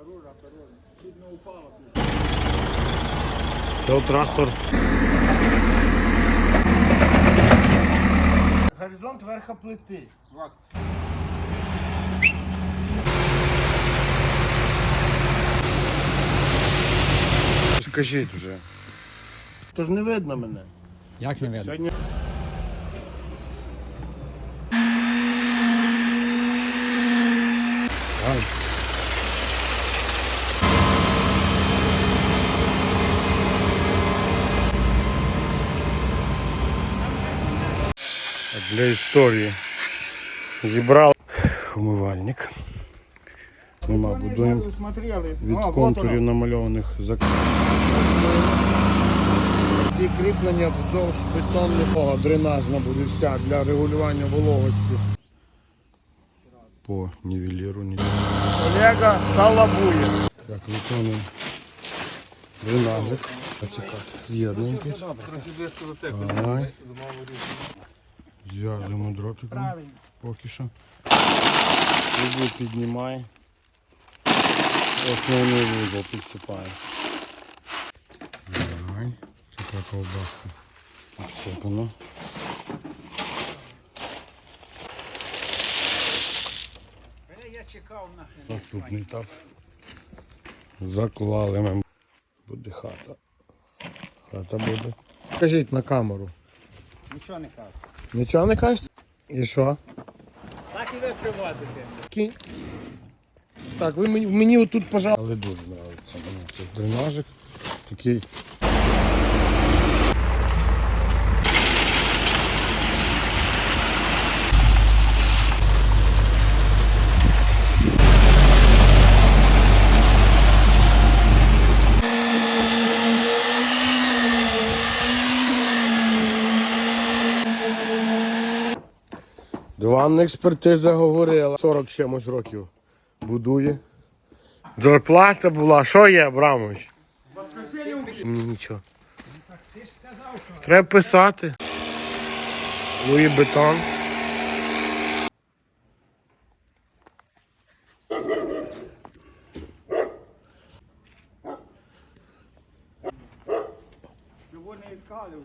Осторожно, осторожно. Чуть не упало. То трактор. Горизонт верха плити. Скажіть вже. Тож не видно мене. Як не видно? Сьогодні Для історії зібрав умивальник. Нема, будуємо від контурів намальованих за і кріплення вздовж бетонного дренажна буде вся для регулювання вологості. По нівеліру ні. Олега талабує. Так, виконуємо дренажик. Потікати. З'єднуємося. Трохи близько за це. Зв'язуємо дротиком поки що. Трубу піднімає. Основний вузол підсипає. Давай. Така ковбаска. Всипано. Я чекав на. Наступний етап. Заклали ми. Буде хата. Хата буде. Кажіть на камеру. Нічого не кажу. Нічого не кажете? І що? Так і ви привозите. Так, ви мені, мені отут, пожалуйста. Але дуже подобається дренажик. Такий. Диванна експертиза говорила. 40 чимось років будує. Зарплата була. Що є, Абрамович? Ні, нічого. Треба писати. Луї бетон. Чого не іскали?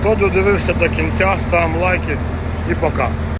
Хто додивився до кінця, ставимо лайки і пока.